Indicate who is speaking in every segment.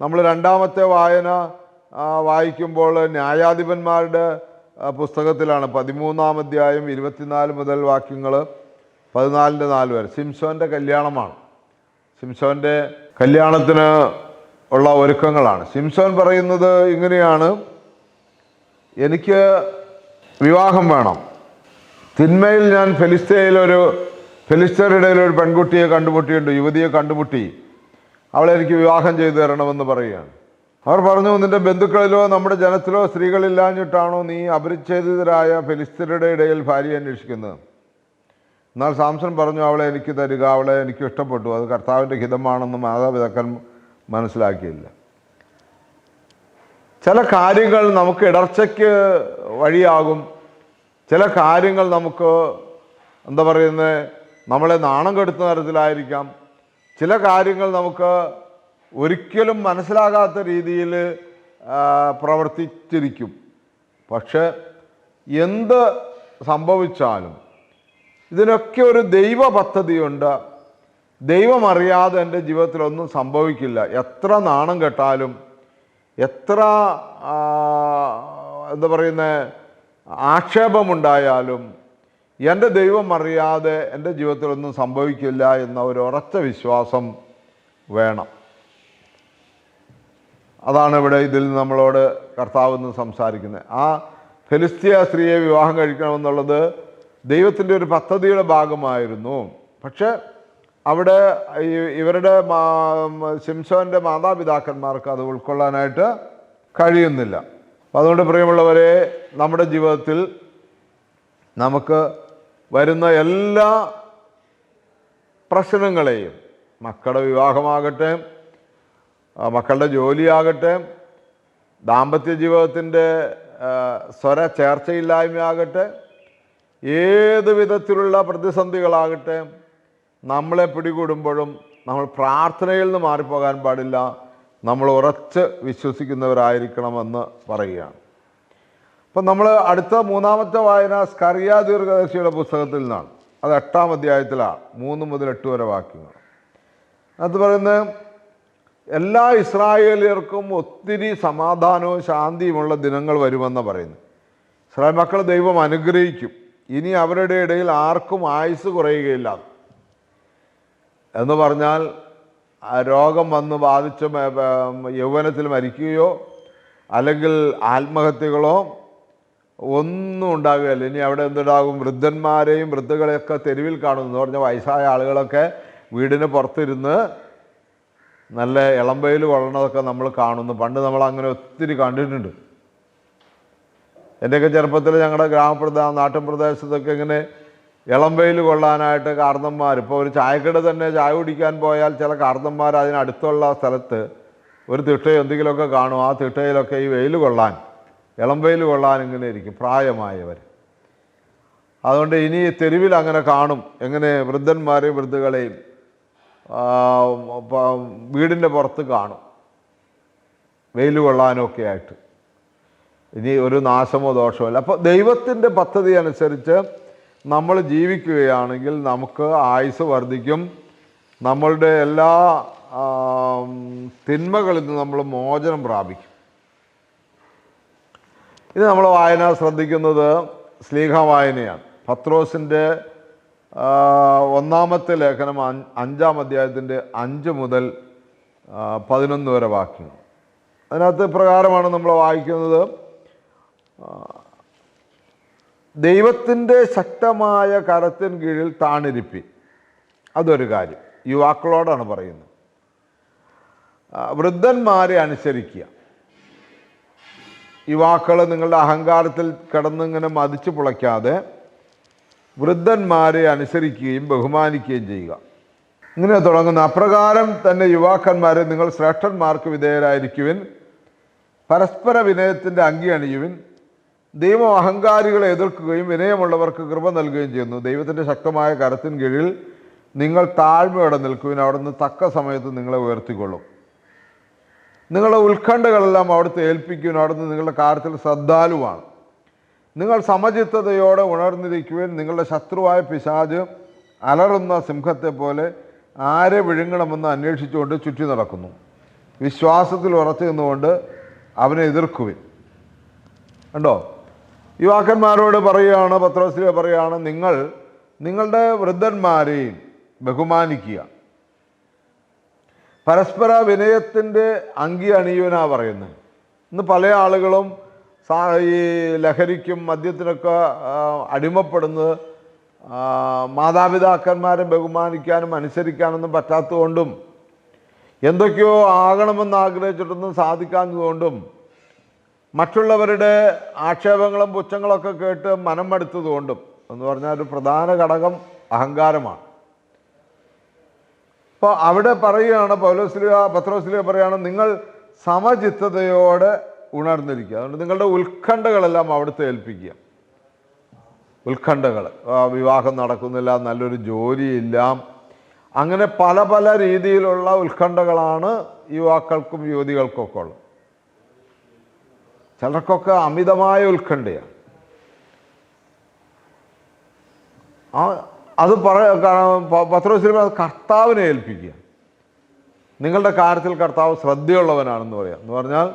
Speaker 1: നമ്മൾ രണ്ടാമത്തെ വായന വായിക്കുമ്പോൾ ന്യായാധിപന്മാരുടെ പുസ്തകത്തിലാണ് പതിമൂന്നാം അധ്യായം ഇരുപത്തിനാല് മുതൽ വാക്യങ്ങൾ പതിനാലിന്റെ നാല് വരെ. സിംസോന്റെ കല്യാണമാണ്. സിംസോന്റെ കല്യാണത്തിന് ഉള്ള ഒരുക്കങ്ങളാണ്. സിംസോൻ പറയുന്നത് ഇങ്ങനെയാണ് എനിക്ക് വിവാഹം വേണം. തിന്മയിൽ ഞാൻ ഫെലിസ്തയിലൊരു ഫെലിസ്തരുടെ ഒരു പെൺകുട്ടിയെ കണ്ടുമുട്ടിയുണ്ട് യുവതിയെ കണ്ടുമുട്ടി. അവളെ എനിക്ക് വിവാഹം ചെയ്തു തരണമെന്ന് പറയുകയാണ്. അവർ പറഞ്ഞു നിന്റെ ബന്ധുക്കളിലോ നമ്മുടെ ജനത്തിലോ സ്ത്രീകളില്ലാഞ്ഞിട്ടാണോ നീ അപരിച്ഛേദിതരായ ഫെലിസ്തരുടെ ഇടയിൽ ഭാര്യ അന്വേഷിക്കുന്നത്? എന്നാൽ സാംസൺ പറഞ്ഞു അവളെ എനിക്ക് തരിക അവളെ എനിക്ക് ഇഷ്ടപ്പെട്ടു. അത് കർത്താവിന്റെ ഹിതമാണെന്ന് മാതാപിതാക്കൻ മനസ്സിലാക്കിയില്ല. ചില കാര്യങ്ങൾ നമുക്ക് ഇടർച്ചയ്ക്ക് വഴിയാകും. ചില കാര്യങ്ങൾ നമുക്ക് എന്താ പറയുന്നത് നമ്മളെ നാണം കെടുത്തുന്ന തരത്തിലായിരിക്കാം. ചില കാര്യങ്ങൾ നമുക്ക് ഒരിക്കലും മനസ്സിലാകാത്ത രീതിയിൽ പ്രവർത്തിച്ചിരിക്കും. പക്ഷെ എന്ത് സംഭവിച്ചാലും ഇതിനൊക്കെ ഒരു ദൈവ പദ്ധതിയുണ്ട്. ദൈവമറിയാതെ എന്റെ ജീവിതത്തിലൊന്നും സംഭവിക്കില്ല. എത്ര നാണം കെട്ടാലും എത്ര എന്താ പറയുന്നത് ആക്ഷേപമുണ്ടായാലും എന്റെ ദൈവം അറിയാതെ എന്റെ ജീവിതത്തിലൊന്നും സംഭവിക്കില്ല എന്ന ഒരു ഉറച്ച വിശ്വാസം വേണം. അതാണ് ഇവിടെ ഇതിൽ നമ്മളോട് കർത്താവ് എന്ന് സംസാരിക്കുന്നത്. ആ ഫെലിസ്തീയ സ്ത്രീയെ വിവാഹം കഴിക്കണമെന്നുള്ളത് ദൈവത്തിന്റെ ഒരു പദ്ധതിയുടെ ഭാഗമായിരുന്നു. പക്ഷേ അവിടെ ഇവരുടെ മാ- ശിംസോന്റെ മാതാപിതാക്കന്മാർക്ക് അത് ഉൾക്കൊള്ളാനായിട്ട് കഴിയുന്നില്ല. അതുകൊണ്ട് പ്രിയമുള്ളവരെ നമ്മുടെ ജീവിതത്തിൽ നമുക്ക് വരുന്ന എല്ലാ പ്രശ്നങ്ങളെയും മക്കളുടെ വിവാഹമാകട്ടെ മക്കളുടെ ജോലിയാകട്ടെ ദാമ്പത്യ ജീവിതത്തിന്റെ സ്വര ചേർച്ചയില്ലായ്മയാകട്ടെ ഏത് വിധത്തിലുള്ള പ്രതിസന്ധികളാകട്ടെ നമ്മളെ പിടികൂടുമ്പോഴും നമ്മൾ പ്രാർത്ഥനയിൽ നിന്ന് മാറിപ്പോകാൻ പാടില്ല നമ്മൾ ഉറച്ച് വിശ്വസിക്കുന്നവരായിരിക്കണമെന്ന് പറയുകയാണ്. അപ്പം നമ്മൾ അടുത്ത മൂന്നാമത്തെ വായന സ്കറിയ ദീർഘദർശിയുടെ പുസ്തകത്തിൽ നിന്നാണ്. അത് എട്ടാം അധ്യായത്തിലാണ്. മൂന്ന് മുതൽ എട്ട് വരെ വാക്യങ്ങൾ. അത് പറയുന്നത് എല്ലാ ഇസ്രായേലിയർക്കും ഒത്തിരി സമാധാനവും ശാന്തിയുമുള്ള ദിനങ്ങൾ വരുമെന്ന് പറയുന്നു ഇസ്രായേൽ മക്കൾ ദൈവം അനുഗ്രഹിക്കും. ഇനി അവരുടെ ഇടയിൽ ആർക്കും ആയുസ് കുറയുകയില്ല. എന്ന് പറഞ്ഞാൽ രോഗം വന്ന് ബാധിച്ച് യൗവനത്തിൽ മരിക്കുകയോ അല്ലെങ്കിൽ ആത്മഹത്യകളോ ഒന്നും ഉണ്ടാകുകയില്ല. ഇനി അവിടെ എന്തുണ്ടാകും? വൃദ്ധന്മാരെയും വൃദ്ധകളെയൊക്കെ തെരുവിൽ കാണുന്നു. എന്ന് പറഞ്ഞാൽ വയസ്സായ ആളുകളൊക്കെ വീടിന് പുറത്തിരുന്ന് നല്ല ഇളമ്പയിൽ കൊള്ളണതൊക്കെ നമ്മൾ കാണുന്നു. പണ്ട് നമ്മൾ അങ്ങനെ ഒത്തിരി കണ്ടിട്ടുണ്ട്. എന്റെയൊക്കെ ചെറുപ്പത്തിൽ ഞങ്ങളുടെ ഗ്രാമപ്രദേശ നാട്ടിൻ പ്രദേശത്തൊക്കെ ഇങ്ങനെ ഇളമ്പയിൽ കൊള്ളാനായിട്ട് കാർന്നന്മാർ ഇപ്പോൾ ഒരു ചായക്കട തന്നെ ചായ കുടിക്കാൻ പോയാൽ ചില കാർന്നന്മാർ അതിനടുത്തുള്ള സ്ഥലത്ത് ഒരു തിട്ടയോ എന്തെങ്കിലുമൊക്കെ കാണും. ആ തിട്ടയിലൊക്കെ ഈ വെയിൽ കൊള്ളാൻ. ഇളം കൊള്ളാൻ ഇങ്ങനെ ഇരിക്കും പ്രായമായവർ അതുകൊണ്ട് ഇനി തെരുവിൽ അങ്ങനെ കാണും. എങ്ങനെ വൃദ്ധന്മാരെയും വൃദ്ധകളെയും വീടിന്റെ പുറത്ത് കാണും. വെയിൽ കൊള്ളാനൊക്കെ ആയിട്ട്. ഇനി ഒരു നാശമോ ദോഷമോ അല്ല അപ്പോൾ ദൈവത്തിന്റെ പദ്ധതി അനുസരിച്ച് നമ്മൾ ജീവിക്കുകയാണെങ്കിൽ നമുക്ക് ആയുസ് വർദ്ധിക്കും. നമ്മളുടെ എല്ലാ തിന്മകളിൽ നിന്ന് നമ്മൾ മോചനം പ്രാപിക്കും. ഇത് നമ്മൾ വായന ശ്രദ്ധിക്കുന്നത് സ്ലീഹ വായനയാണ്. പത്രോസിന്റെ ഒന്നാമത്തെ ലേഖനം അഞ്ചാം അധ്യായത്തിന്റെ അഞ്ച് മുതൽ പതിനൊന്ന് വരെ വാക്യങ്ങൾ. അതിനകത്ത് പ്രകാരമാണ് നമ്മൾ വായിക്കുന്നത്. ദൈവത്തിന്റെ ശക്തമായ കരത്തിന് കീഴിൽ താണിരിപ്പി. അതൊരു കാര്യം. യുവാക്കളോടാണ് പറയുന്നത്. വൃദ്ധന്മാരെ അനുസരിക്കുക. യുവാക്കൾ നിങ്ങളുടെ അഹങ്കാരത്തിൽ കിടന്നിങ്ങനെ മതിച്ചു പുളയ്ക്കാതെ വൃദ്ധന്മാരെ അനുസരിക്കുകയും ബഹുമാനിക്കുകയും ചെയ്യുക. ഇങ്ങനെ തുടങ്ങുന്ന അപ്രകാരം തന്നെ യുവാക്കന്മാരെ നിങ്ങൾ ശ്രേഷ്ഠന്മാർക്ക് വിധേയരായിരിക്കുവിൻ പരസ്പര വിനയത്തിന്റെ അങ്കി അണിയുവിൻ ദൈവം അഹങ്കാരികളെ എതിർക്കുകയും വിനയമുള്ളവർക്ക് കൃപ നൽകുകയും ചെയ്യുന്നു. ദൈവത്തിന്റെ ശക്തമായ കരത്തിൻ കീഴിൽ നിങ്ങൾ താഴ്മയോടെ നിൽക്കുവിൻ. അവിടുന്ന് തക്ക സമയത്ത് നിങ്ങളെ ഉയർത്തിക്കൊള്ളും. നിങ്ങളുടെ ഉത്കണ്ഠകളെല്ലാം അവിടുത്തെ ഏൽപ്പിക്കുവാൻ അവിടുന്ന് നിങ്ങളുടെ കാര്യത്തിൽ ശ്രദ്ധാലുവാണ്. നിങ്ങൾ സമചിത്തതയോടെ ഉണർന്നിരിക്കുവാൻ നിങ്ങളുടെ ശത്രുവായ പിശാജ് അലറുന്ന സിംഹത്തെ പോലെ ആരെ വിഴുങ്ങണമെന്ന് അന്വേഷിച്ചുകൊണ്ട് ചുറ്റി നടക്കുന്നു. വിശ്വാസത്തിൽ ഉറച്ചു നിന്നുകൊണ്ട് അവനെ എതിർക്കുവിൻ. കണ്ടോ? യുവാക്കന്മാരോട് പറയുകയാണ് പത്രോസിലെ പറയുകയാണ് നിങ്ങൾ നിങ്ങളുടെ വൃദ്ധന്മാരെയും ബഹുമാനിക്കുക. പരസ്പര വിനയത്തിന്റെ അങ്കി അണിയുവനാ പറയുന്നത്. ഇന്ന് പല ആളുകളും ഈ ലഹരിക്കും മദ്യത്തിനൊക്കെ അടിമപ്പെടുന്നത് മാതാപിതാക്കന്മാരെ ബഹുമാനിക്കാനും അനുസരിക്കാനൊന്നും പറ്റാത്തതുകൊണ്ടും എന്തൊക്കെയോ ആകണമെന്ന് ആഗ്രഹിച്ചിട്ടൊന്നും സാധിക്കാത്തതുകൊണ്ടും മറ്റുള്ളവരുടെ ആക്ഷേപങ്ങളും പുച്ഛങ്ങളൊക്കെ കേട്ട് മനം മടുത്തതുകൊണ്ടും എന്ന് പറഞ്ഞാൽ ഒരു പ്രധാന ഘടകം അഹങ്കാരമാണ്. അപ്പോൾ അവിടെ പറയുകയാണ് പൗലോസ്ലിയ പത്രോസ്ലിയ പറയുകയാണ് നിങ്ങൾ സമചിത്തതയോടെ ഉണർന്നിരിക്കുക. അതുകൊണ്ട് നിങ്ങളുടെ ഉത്കണ്ഠകളെല്ലാം അവിടുത്തെ ഏൽപ്പിക്കുക. ഉത്കണ്ഠകൾ വിവാഹം നടക്കുന്നില്ല നല്ലൊരു ജോലിയില്ല. അങ്ങനെ പല പല രീതിയിലുള്ള ഉത്കണ്ഠകളാണ് യുവാക്കൾക്കും യുവതികൾക്കൊക്കെ ഉള്ളത്. ചിലർക്കൊക്കെ അമിതമായ ഉത്കണ്ഠയാണ്. ആ അത് പറ അത് കർത്താവിനെ ഏൽപ്പിക്കുക. നിങ്ങളുടെ കാര്യത്തിൽ കർത്താവ് ശ്രദ്ധയുള്ളവനാണെന്ന് പറയാം. എന്ന് പറഞ്ഞാൽ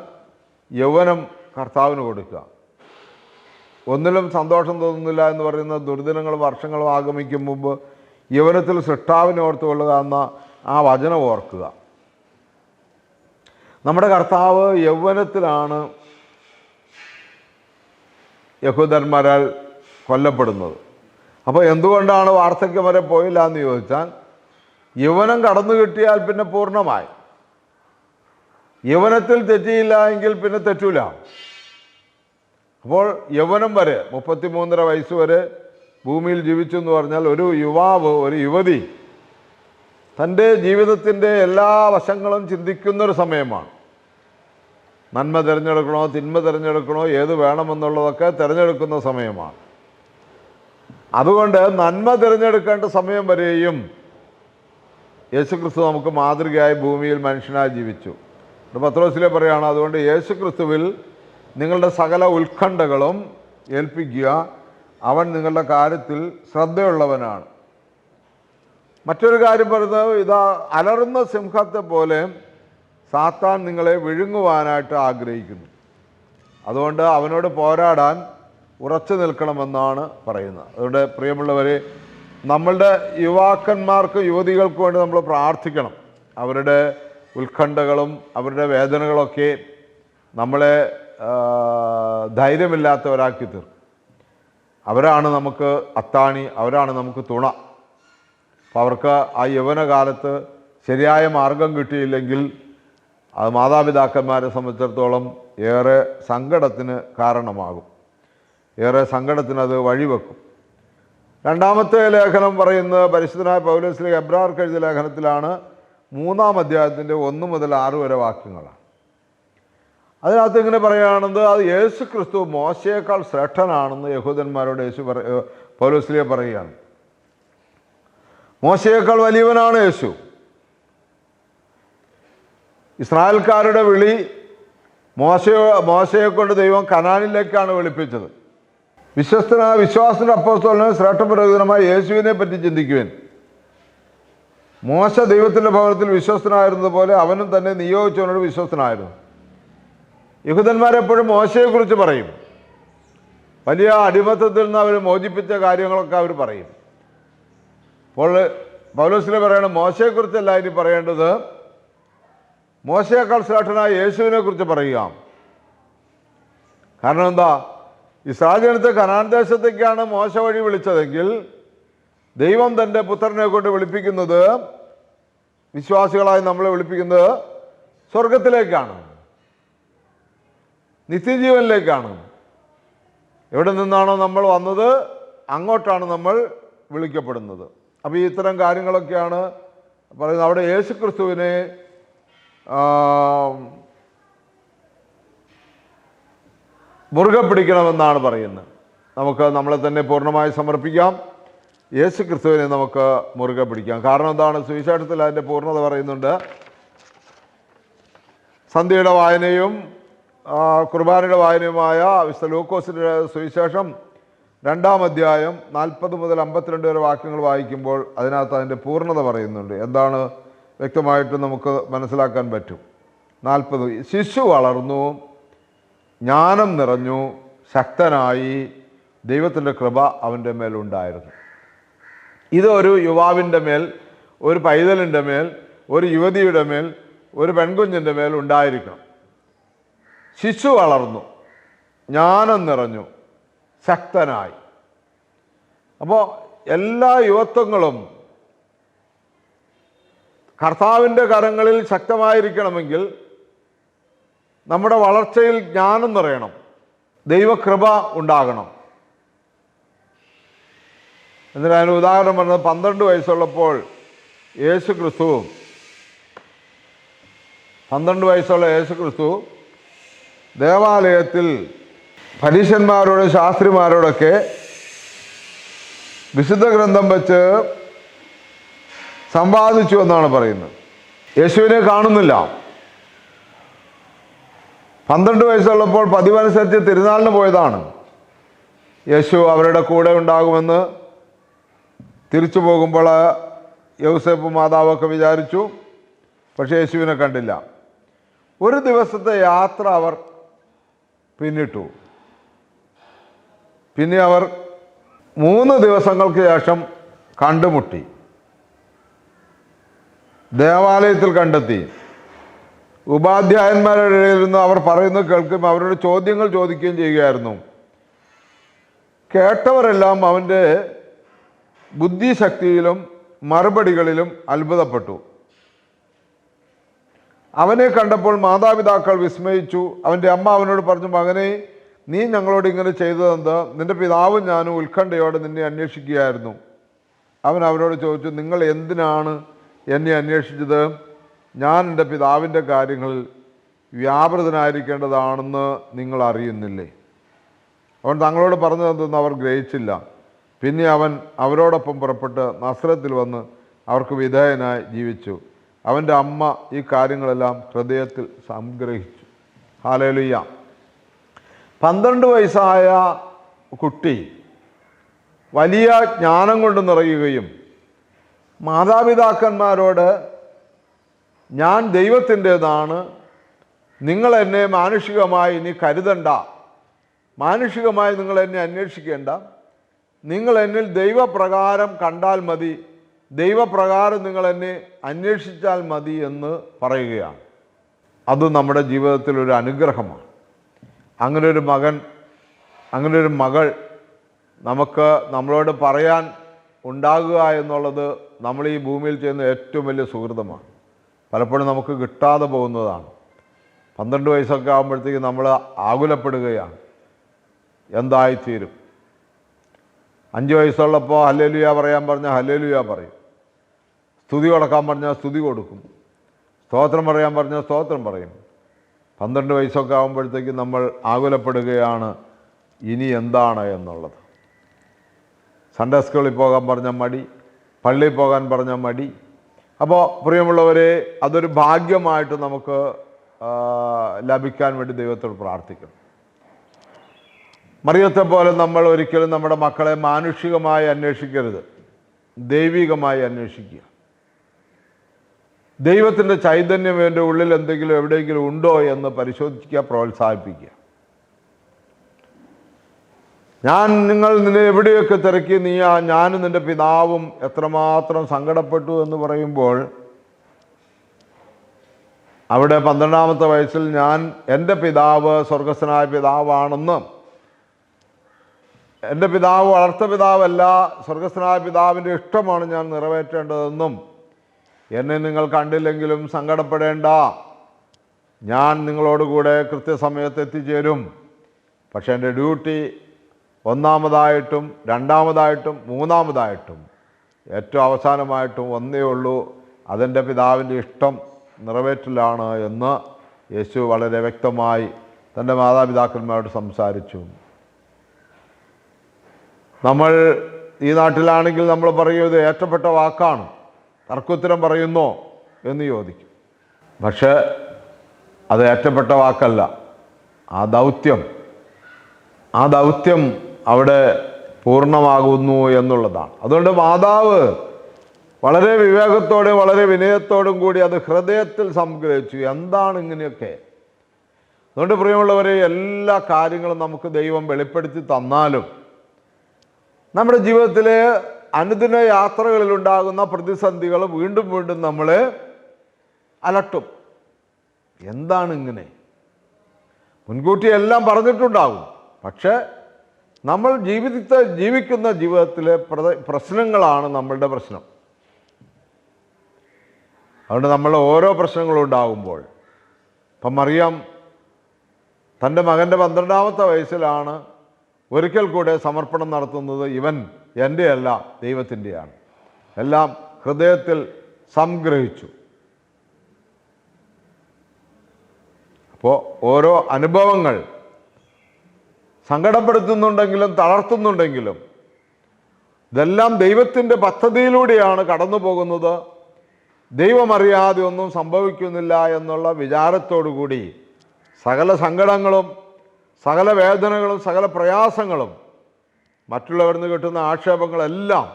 Speaker 1: യൗവനം കർത്താവിന് കൊടുക്കുക. ഒന്നിലും സന്തോഷം തോന്നുന്നില്ല എന്ന് പറയുന്ന ദുർദിനങ്ങളും വർഷങ്ങളും ആഗമിക്കും മുമ്പ് യൗവനത്തിൽ സൃഷ്ടാവിനെ ഓർത്തുകൊള്ളുക എന്ന ആ വചനം ഓർക്കുക. നമ്മുടെ കർത്താവ് യൗവനത്തിലാണ് യഹൂദന്മാരാൽ കൊല്ലപ്പെടുന്നത്. അപ്പോൾ എന്തുകൊണ്ടാണ് വാർദ്ധക്യം വരെ പോയില്ല എന്ന് ചോദിച്ചാൽ യൗവനം കടന്നു കിട്ടിയാൽ പിന്നെ പൂർണമായി. യൗവനത്തിൽ തെറ്റിയില്ല എങ്കിൽ പിന്നെ തെറ്റൂല. അപ്പോൾ യൗവനം വരെ മുപ്പത്തിമൂന്നര വയസ്സ് വരെ ഭൂമിയിൽ ജീവിച്ചു എന്ന് പറഞ്ഞാൽ ഒരു യുവാവ് ഒരു യുവതി തന്റെ ജീവിതത്തിന്റെ എല്ലാ വശങ്ങളും ചിന്തിക്കുന്നൊരു സമയമാണ്. നന്മ തിരഞ്ഞെടുക്കണോ തിന്മ തിരഞ്ഞെടുക്കണോ ഏത് വേണമെന്നുള്ളതൊക്കെ തിരഞ്ഞെടുക്കുന്ന സമയമാണ്. അതുകൊണ്ട് നന്മ തിരഞ്ഞെടുക്കേണ്ട സമയം വരെയും യേശുക്രിസ്തു നമുക്ക് മാതൃകയായി ഭൂമിയിൽ മനുഷ്യനായി ജീവിച്ചു. പത്രോസിലെ പറയുകയാണ് അതുകൊണ്ട് യേശുക്രിസ്തുവിൽ നിങ്ങളുടെ സകല ഉത്കണ്ഠകളും ഏൽപ്പിക്കുക. അവൻ നിങ്ങളുടെ കാര്യത്തിൽ ശ്രദ്ധയുള്ളവനാണ്. മറ്റൊരു കാര്യം പറയുന്നത് ഇതാ അലറുന്ന സിംഹത്തെ പോലെ സാത്താൻ നിങ്ങളെ വിഴുങ്ങുവാനായിട്ട് ആഗ്രഹിക്കുന്നു. അതുകൊണ്ട് അവനോട് പോരാടാൻ ഉറച്ചു നിൽക്കണമെന്നാണ് പറയുന്നത്. അതുകൊണ്ട് പ്രിയമുള്ളവരെ നമ്മളുടെ യുവാക്കന്മാർക്ക് യുവതികൾക്ക് വേണ്ടി നമ്മൾ പ്രാർത്ഥിക്കണം. അവരുടെ ഉത്കണ്ഠകളും അവരുടെ വേദനകളൊക്കെ നമ്മളെ ധൈര്യമില്ലാത്തവരാക്കി തീർക്കും. അവരാണ് നമുക്ക് അത്താണി അവരാണ് നമുക്ക് തുണ. അപ്പോൾ അവർക്ക് ആ യൗവനകാലത്ത് ശരിയായ മാർഗം കിട്ടിയില്ലെങ്കിൽ അത് മാതാപിതാക്കന്മാരെ സംബന്ധിച്ചിടത്തോളം ഏറെ സങ്കടത്തിന് കാരണമാകും. ഏറെ സങ്കടത്തിനത് വഴിവെക്കും. രണ്ടാമത്തെ ലേഖനം പറയുന്നത് പരിശുദ്ധനായ പൗലോസിലെ എബ്രാർക്ക് എഴുതിയ ലേഖനത്തിലാണ്. മൂന്നാം അധ്യായത്തിന്റെ ഒന്ന് മുതൽ ആറ് വരെ വാക്യങ്ങളാണ്. അതിനകത്ത് ഇങ്ങനെ പറയുകയാണെന്ന് അത് യേശു ക്രിസ്തു മോശയേക്കാൾ ശ്രേഷ്ഠനാണെന്ന് യഹൂദന്മാരോട് യേശു പറ പൗലോസ്ലിയെ പറയുകയാണ്. മോശയേക്കാൾ വലിയവനാണ് യേശു. ഇസ്രായേൽക്കാരുടെ വിളി മോശയോ മോശയെ കൊണ്ട് ദൈവം കനാനിലേക്കാണ് വിളിപ്പിച്ചത്. വിശ്വസ്തന വിശ്വാസത്തിന്റെ അപ്പോസ്തോലിന് ശ്രേഷ്ഠപുരോഹിതനുമായ യേശുവിനെ പറ്റി ചിന്തിക്കുവാൻ. മോശ ദൈവത്തിന്റെ ഭവനത്തിൽ വിശ്വസ്തനായിരുന്നതുപോലെ അവനും തന്നെ നിയോഗിച്ചവനോട് വിശ്വസ്തനായിരുന്നു. യഹൂദന്മാരെപ്പോഴും മോശയെക്കുറിച്ച് പറയും. വലിയ അടിമത്തത്തിൽ നിന്ന് അവർ മോചിപ്പിച്ച കാര്യങ്ങളൊക്കെ അവർ പറയും. അപ്പോൾ പൗലോസിലെ പറയണം മോശയെക്കുറിച്ചല്ല ഇനി പറയേണ്ടത്. മോശയേക്കാൾ ശ്രേഷ്ഠനായ യേശുവിനെ കുറിച്ച് പറയുക. കാരണം എന്താ? ഇസ്രായേൽ ജനത്തെ കനാൻ ദേശത്തേക്കാണ് മോശ വഴി വിളിച്ചതെങ്കിൽ ദൈവം തന്റെ പുത്രനെ കൊണ്ട് വിളിപ്പിക്കുന്നത് വിശ്വാസികളായി നമ്മളെ വിളിപ്പിക്കുന്നത് സ്വർഗത്തിലേക്കാണ്. നിത്യജീവനിലേക്കാണ്. എവിടെ നിന്നാണോ നമ്മൾ വന്നത് അങ്ങോട്ടാണ് നമ്മൾ വിളിക്കപ്പെടുന്നത്. അപ്പോൾ ഈ ഇത്തരം കാര്യങ്ങളൊക്കെയാണ് പറയുന്നത്. അവിടെ യേശു ക്രിസ്തുവിനെ മുറുകെ പിടിക്കണമെന്നാണ് പറയുന്നത്. നമുക്ക് നമ്മളെ തന്നെ പൂർണമായി സമർപ്പിക്കാം. യേശു ക്രിസ്തുവിനെ നമുക്ക് മുറുകെ പിടിക്കാം. കാരണം എന്താണ്? സുവിശേഷത്തിൽ അതിന്റെ പൂർണത പറയുന്നുണ്ട്. സന്ധ്യയുടെ വായനയും കുർബാനയുടെ വായനയുമായ വിശുദ്ധ ലൂക്കോസിന്റെ സുവിശേഷം രണ്ടാം അധ്യായം നാൽപ്പത് മുതൽ അമ്പത്തിരണ്ട് വരെ വാക്യങ്ങൾ വായിക്കുമ്പോൾ അതിനകത്ത് അതിന്റെ പൂർണത പറയുന്നുണ്ട്. എന്താണ്? വ്യക്തമായിട്ട് നമുക്ക് മനസ്സിലാക്കാൻ പറ്റും. നാൽപ്പത്. ശിശു വളർന്നു. ജ്ഞാനം നിറഞ്ഞു ശക്തനായി ദൈവത്തിന്റെ കൃപ അവന്റെ മേലുണ്ടായിരുന്നു ഇത് ഒരു യുവാവിന്റെ മേൽ ഒരു പൈതലിന്റെ മേൽ ഒരു യുവതിയുടെ മേൽ ഒരു പെൺകുഞ്ഞിന്റെ മേൽ ഉണ്ടായിരിക്കണം. ശിശു വളർന്നു ജ്ഞാനം നിറഞ്ഞു ശക്തനായി. അപ്പോൾ എല്ലാ യുവത്വങ്ങളും കർത്താവിന്റെ കരങ്ങളിൽ ശക്തമായിരിക്കണമെങ്കിൽ നമ്മുടെ വളർച്ചയിൽ ജ്ഞാനം നിറയണം. ദൈവകൃപ ഉണ്ടാകണം. എന്നിട്ട് അതിന് ഉദാഹരണം പറഞ്ഞത് പന്ത്രണ്ട് വയസ്സുള്ളപ്പോൾ യേശു ക്രിസ്തു പന്ത്രണ്ട് വയസ്സുള്ള യേശു ക്രിസ്തു ദേവാലയത്തിൽ പരീശന്മാരോട് ശാസ്ത്രിമാരോടൊക്കെ വിശുദ്ധ ഗ്രന്ഥം വെച്ച് സമ്പാദിച്ചു എന്നാണ് പറയുന്നത്. യേശുവിനെ കാണുന്നില്ല. പന്ത്രണ്ട് വയസ്സുള്ളപ്പോൾ പതിവനുസരിച്ച് തിരുനാളിന് പോയതാണ്. യേശു അവരുടെ കൂടെ ഉണ്ടാകുമെന്ന് തിരിച്ചു പോകുമ്പോൾ യൗസേപ്പ് മാതാവൊക്കെ വിചാരിച്ചു പക്ഷേ യേശുവിനെ കണ്ടില്ല. ഒരു ദിവസത്തെ യാത്ര അവർ പിന്നിട്ടു. പിന്നെ അവർ മൂന്ന് ദിവസങ്ങൾക്ക് ശേഷം കണ്ടുമുട്ടി. ദേവാലയത്തിൽ കണ്ടെത്തി. ഉപാധ്യായന്മാരുടെ ഇടയിൽ നിന്ന് അവർ പറയുന്നത് കേൾക്കുകയും അവരുടെ ചോദ്യങ്ങൾ ചോദിക്കുകയും ചെയ്യുകയായിരുന്നു. കേട്ടവരെല്ലാം അവന്റെ ബുദ്ധിശക്തിയിലും മറുപടികളിലും അത്ഭുതപ്പെട്ടു. അവനെ കണ്ടപ്പോൾ മാതാപിതാക്കൾ വിസ്മയിച്ചു. അവന്റെ അമ്മ അവനോട് പറഞ്ഞു മകനെ നീ ഞങ്ങളോട് ഇങ്ങനെ ചെയ്തതെന്ത്? നിന്റെ പിതാവും ഞാനും ഉത്കണ്ഠയോടെ നിന്നെ അന്വേഷിക്കുകയായിരുന്നു. അവൻ അവരോട് ചോദിച്ചു നിങ്ങൾ എന്തിനാണ് എന്നെ അന്വേഷിച്ചത്? ഞാൻ എന്റെ പിതാവിന്റെ കാര്യങ്ങളിൽ വ്യാപൃതനായിരിക്കേണ്ടതാണെന്ന് നിങ്ങൾ അറിയുന്നില്ലേ? അവൻ തങ്ങളോട് പറഞ്ഞതെന്തെന്ന് അവർ ഗ്രഹിച്ചില്ല. പിന്നെ അവൻ അവരോടൊപ്പം പുറപ്പെട്ട് നസ്രത്തിൽ വന്ന് അവർക്ക് വിധേയനായി ജീവിച്ചു. അവന്റെ അമ്മ ഈ കാര്യങ്ങളെല്ലാം ഹൃദയത്തിൽ സംഗ്രഹിച്ചു. ഹാലേലുയ്യ പന്ത്രണ്ട് വയസ്സായ കുട്ടി വലിയ ജ്ഞാനം കൊണ്ട് നിറയുകയും മാതാപിതാക്കന്മാരോട് ഞാൻ ദൈവത്തിന്റെതാണ്. നിങ്ങൾ എന്നെ മാനുഷികമായി ഇനി കരുതണ്ട. മാനുഷികമായി നിങ്ങൾ എന്നെ അന്വേഷിക്കേണ്ട. നിങ്ങൾ എന്നിൽ ദൈവപ്രകാരം കണ്ടാൽ മതി. ദൈവപ്രകാരം നിങ്ങൾ എന്നെ അന്വേഷിച്ചാൽ മതി എന്ന് പറയുകയാണ്. അത് നമ്മുടെ ജീവിതത്തിൽ ഒരു അനുഗ്രഹമാണ്. അങ്ങനെ ഒരു മകൻ അങ്ങനെ ഒരു മകൾ നമുക്ക് നമ്മളോട് പറയാൻ ഉണ്ടാകുക എന്നുള്ളത് നമ്മൾ ഈ ഭൂമിയിൽ ചെയ്യുന്ന ഏറ്റവും വലിയ സുഹൃതമാണ്. പലപ്പോഴും നമുക്ക് കിട്ടാതെ പോകുന്നതാണ്. പന്ത്രണ്ട് വയസ്സൊക്കെ ആകുമ്പോഴത്തേക്ക് നമ്മൾ ആകുലപ്പെടുകയാണ്. എന്തായിത്തീരും. അഞ്ച് വയസ്സുള്ളപ്പോൾ ഹല്ലേലുയ പറയാൻ പറഞ്ഞാൽ ഹല്ലേലുയ പറയും. സ്തുതി കൊടുക്കാൻ പറഞ്ഞാൽ സ്തുതി കൊടുക്കും. സ്തോത്രം പറയാൻ പറഞ്ഞാൽ സ്തോത്രം പറയും. പന്ത്രണ്ട് വയസ്സൊക്കെ ആകുമ്പോഴത്തേക്ക് നമ്മൾ ആകുലപ്പെടുകയാണ്. ഇനി എന്താണ് എന്നുള്ളത്. സൺഡേ സ്കൂളിൽ പോകാൻ പറഞ്ഞ മടി. പള്ളിയിൽ പോകാൻ പറഞ്ഞ മടി. അപ്പോൾ പ്രിയമുള്ളവരെ അതൊരു ഭാഗ്യമായിട്ട് നമുക്ക് ലഭിക്കാൻ വേണ്ടി ദൈവത്തോട് പ്രാർത്ഥിക്കണം മറിയത്തെ പോലെ നമ്മൾ ഒരിക്കലും നമ്മുടെ മക്കളെ മാനുഷികമായി അന്വേഷിക്കരുത്. ദൈവികമായി അന്വേഷിക്കുക. ദൈവത്തിന്റെ ചൈതന്യം എന്റെ ഉള്ളിൽ എന്തെങ്കിലും എവിടെയെങ്കിലും ഉണ്ടോ എന്ന് പരിശോധിക്കുക പ്രോത്സാഹിപ്പിക്കുക. ഞാൻ നിങ്ങൾ നിന്നെ എവിടെയൊക്കെ തിരക്കി നീ ആ ഞാനും നിന്റെ പിതാവും എത്രമാത്രം സങ്കടപ്പെട്ടു എന്ന് പറയുമ്പോൾ അവിടെ പന്ത്രണ്ടാമത്തെ വയസ്സിൽ ഞാൻ എന്റെ പിതാവ് സ്വർഗസ്ഥനായ പിതാവാണെന്നും എന്റെ പിതാവ് വളർത്ത പിതാവല്ല സ്വർഗസ്ഥനായ പിതാവിന്റെ ഇഷ്ടമാണ് ഞാൻ നിറവേറ്റേണ്ടതെന്നും എന്നെ നിങ്ങൾ കണ്ടില്ലെങ്കിലും സങ്കടപ്പെടേണ്ട. ഞാൻ നിങ്ങളോടുകൂടെ കൃത്യസമയത്ത് എത്തിച്ചേരും. പക്ഷേ എന്റെ ഡ്യൂട്ടി ഒന്നാമതായിട്ടും രണ്ടാമതായിട്ടും മൂന്നാമതായിട്ടും. ഏറ്റവും അവസാനമായിട്ടും ഒന്നേ ഉള്ളൂ. അതെന്റെ പിതാവിന്റെ ഇഷ്ടം നിറവേറ്റലാണ് എന്ന് യേശു വളരെ വ്യക്തമായി തന്റെ മാതാപിതാക്കന്മാരോട് സംസാരിച്ചു. നമ്മൾ ഈ നാട്ടിലാണെങ്കിൽ നമ്മൾ പറയുന്നത് ഏറ്റപ്പെട്ട വാക്കാണ്. തർക്കുത്തരം പറയുന്നോ എന്ന് ചോദിക്കും. പക്ഷേ അത് ഏറ്റപ്പെട്ട വാക്കല്ല. ആ ദൗത്യം ആ ദൗത്യം അവിടെ പൂർണമാകുന്നു എന്നുള്ളതാണ്. അതുകൊണ്ട് മാതാവ് വളരെ വിവേകത്തോടെ വളരെ വിനയത്തോടും കൂടി അത് ഹൃദയത്തിൽ സംഗ്രഹിച്ചു. എന്താണ് ഇങ്ങനെയൊക്കെ? അതുകൊണ്ട് പ്രിയമുള്ളവരെ എല്ലാ കാര്യങ്ങളും നമുക്ക് ദൈവം വെളിപ്പെടുത്തി തന്നാലും നമ്മുടെ ജീവിതത്തിലെ അനുദിന യാത്രകളിലുണ്ടാകുന്ന പ്രതിസന്ധികൾ വീണ്ടും വീണ്ടും നമ്മൾ അലട്ടും. എന്താണ് ഇങ്ങനെ? മുൻകൂട്ടി എല്ലാം പറഞ്ഞിട്ടുണ്ടാകും. പക്ഷേ നമ്മൾ ജീവിതത്തെ ജീവിക്കുന്ന ജീവിതത്തിലെ പ്രശ്നങ്ങളാണ് നമ്മളുടെ പ്രശ്നം. അതുകൊണ്ട് നമ്മൾ ഓരോ പ്രശ്നങ്ങളും ഉണ്ടാകുമ്പോൾ ഇപ്പം അറിയാം തന്റെ മകന്റെ പന്ത്രണ്ടാമത്തെ വയസ്സിലാണ് ഒരിക്കൽ കൂടെ സമർപ്പണം നടത്തുന്നത് ഇവൻ എന്റെയല്ല ദൈവത്തിന്റെയാണ്. എല്ലാം ഹൃദയത്തിൽ സംഗ്രഹിച്ചു. അപ്പോൾ ഓരോ അനുഭവങ്ങൾ സങ്കടപ്പെടുത്തുന്നുണ്ടെങ്കിലും തളർത്തുന്നുണ്ടെങ്കിലും ഇതെല്ലാം ദൈവത്തിന്റെ പദ്ധതിയിലൂടെയാണ് കടന്നു പോകുന്നത്. ദൈവമറിയാതെ ഒന്നും സംഭവിക്കുന്നില്ല എന്നുള്ള വിചാരത്തോടു കൂടി സകല സങ്കടങ്ങളും സകല വേദനകളും സകല പ്രയാസങ്ങളും മറ്റുള്ളവരിൽ നിന്ന് കിട്ടുന്ന ആക്ഷേപങ്ങളെല്ലാം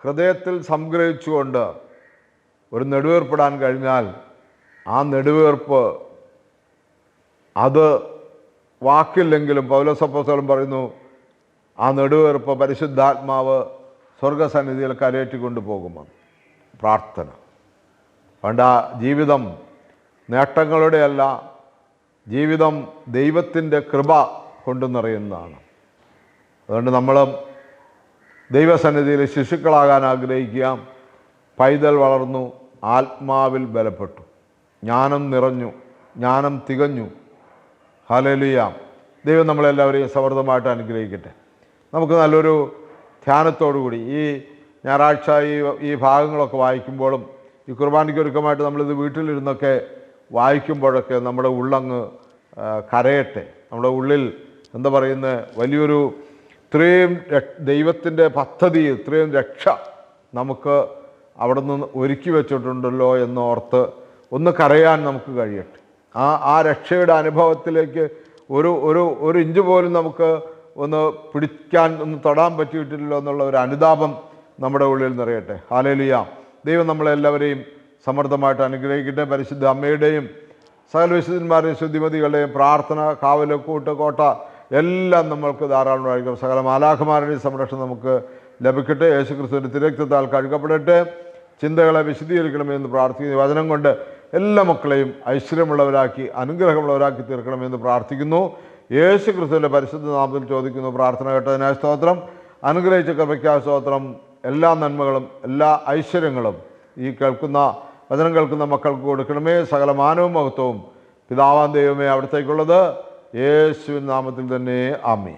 Speaker 1: ഹൃദയത്തിൽ സംഗ്രഹിച്ചുകൊണ്ട് ഒരു നെടുവീർപ്പിടാൻ കഴിഞ്ഞാൽ ആ നെടുവീർപ്പ് അത് വാക്കില്ലെങ്കിലും പൗലസപ്പോസ്തലൻ പറയുന്നു ആ നെടുവേർപ്പ് പരിശുദ്ധാത്മാവ് സ്വർഗസന്നിധിയിൽ കരയേറ്റിക്കൊണ്ട് പോകുമെന്ന് പ്രാർത്ഥന. വേണ്ട ജീവിതം നേട്ടങ്ങളുടെയല്ല ജീവിതം ദൈവത്തിന്റെ കൃപ കൊണ്ടു നിറയുന്നതാണ്. അതുകൊണ്ട് നമ്മൾ ദൈവസന്നിധിയിൽ ശിശുക്കളാകാൻ ആഗ്രഹിക്കുക. പൈതൽ വളർന്നു ആത്മാവിൽ ബലപ്പെട്ടു. ജ്ഞാനം നിറഞ്ഞു ജ്ഞാനം തികഞ്ഞു. ഹാലലിയ. ദൈവം നമ്മളെല്ലാവരെയും സമൃദ്ധമായിട്ട് അനുഗ്രഹിക്കട്ടെ. നമുക്ക് നല്ലൊരു ധ്യാനത്തോടു കൂടി ഈ ഞായറാഴ്ച ഈ ഈ ഭാഗങ്ങളൊക്കെ വായിക്കുമ്പോഴും ഈ കുർബാനയ്ക്ക് ഒരുക്കമായിട്ട് നമ്മളിത് വീട്ടിലിരുന്നൊക്കെ വായിക്കുമ്പോഴൊക്കെ നമ്മുടെ ഉള്ളങ്ങ് കരയട്ടെ. നമ്മുടെ ഉള്ളിൽ എന്താ പറയുന്ന വലിയൊരു ഇത്രയും ദൈവത്തിന്റെ പദ്ധതി ഇത്രയും രക്ഷ നമുക്ക് അവിടെ നിന്ന് ഒരുക്കി വെച്ചിട്ടുണ്ടല്ലോ എന്നോർത്ത് ഒന്ന് കരയാൻ നമുക്ക് കഴിയട്ടെ. ആ ആ രക്ഷയുടെ അനുഭവത്തിലേക്ക് ഒരു ഒരു ഒരു ഇഞ്ച് പോലും നമുക്ക് ഒന്ന് പിടിക്കാൻ ഒന്ന് തൊടാൻ പറ്റിയിട്ടില്ലല്ലോ എന്നുള്ള ഒരു അനുതാപം നമ്മുടെ ഉള്ളിൽ നിറയട്ടെ. ഹാലേലിയ ദൈവം നമ്മളെല്ലാവരെയും സമർത്ഥമായിട്ട് അനുഗ്രഹിക്കട്ടെ. പരിശുദ്ധ അമ്മയുടെയും സകല വിശുദ്ധന്മാരുടെയും ശുദ്ധിമതികളുടെയും പ്രാർത്ഥന കാവൽ കൂട്ട് കോട്ട എല്ലാം നമ്മൾക്ക് ധാരാളമായിരിക്കും സകല മാലാഖമാരുടെയും സംരക്ഷണം നമുക്ക് ലഭിക്കട്ടെ. യേശുക്രിസ്തുവിന്റെ തിരക്തത്താൽ കഴുകപ്പെടട്ടെ. ചിന്തകളെ വിശദീകരിക്കണമെന്ന് പ്രാർത്ഥിക്കുന്നു. വചനം കൊണ്ട് എല്ലാ മക്കളെയും ഐശ്വര്യമുള്ളവരാക്കി അനുഗ്രഹമുള്ളവരാക്കി തീർക്കണമെന്ന് പ്രാർത്ഥിക്കുന്നു. യേശു ക്രിസ്തുവിന്റെ പരിശുദ്ധ നാമത്തിൽ ചോദിക്കുന്നു പ്രാർത്ഥന കേട്ടതിനായ സ്തോത്രം. അനുഗ്രഹിച്ച കൃപയ്ക്കായ സ്തോത്രം. എല്ലാ നന്മകളും എല്ലാ ഐശ്വര്യങ്ങളും ഈ കേൾക്കുന്ന വചനം കേൾക്കുന്ന മക്കൾക്ക് കൊടുക്കണമേ. സകല മാനവും മഹത്വവും പിതാവാൻ ദൈവമേ അവിടത്തേക്കുള്ളത്. യേശുവിൻ നാമത്തിൽ തന്നെ. ആമേ